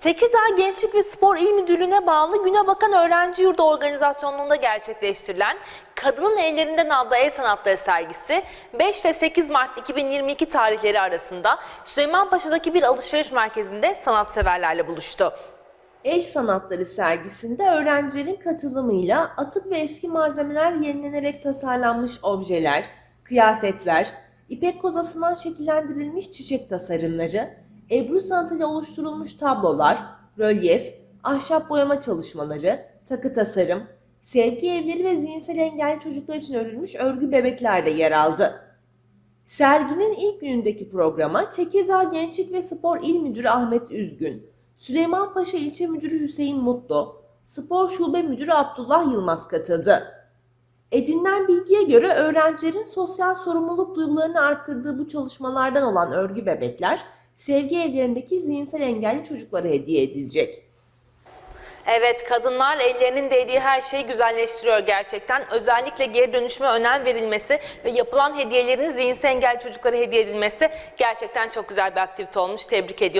Tekirdağ Gençlik ve Spor İl Müdürlüğü'ne bağlı Güne Bakan Öğrenci Yurdu organizasyonunda gerçekleştirilen Kadının Ellerinden adlı el sanatları sergisi 5 ile 8 Mart 2022 tarihleri arasında Süleymanpaşa'daki bir alışveriş merkezinde sanatseverlerle buluştu. El sanatları sergisinde öğrencilerin katılımıyla atık ve eski malzemeler yenilenerek tasarlanmış objeler, kıyafetler, ipek kozasından şekillendirilmiş çiçek tasarımları, ebru sanatıyla oluşturulmuş tablolar, rölyef, ahşap boyama çalışmaları, takı tasarım, sevgi evleri ve zihinsel engelli çocuklar için örülmüş örgü bebekler de yer aldı. Serginin ilk günündeki programa Tekirdağ Gençlik ve Spor İl Müdürü Ahmet Üzgün, Süleymanpaşa İlçe Müdürü Hüseyin Mutlu, Spor Şube Müdürü Abdullah Yılmaz katıldı. Edinilen bilgiye göre öğrencilerin sosyal sorumluluk duygularını arttırdığı bu çalışmalardan olan örgü bebekler, sevgi evlerindeki zihinsel engelli çocuklara hediye edilecek. Evet kadınlar ellerinin değdiği her şeyi güzelleştiriyor gerçekten. Özellikle geri dönüşüme önem verilmesi ve yapılan hediyelerin zihinsel engelli çocuklara hediye edilmesi gerçekten çok güzel bir aktivite olmuş. Tebrik ediyoruz.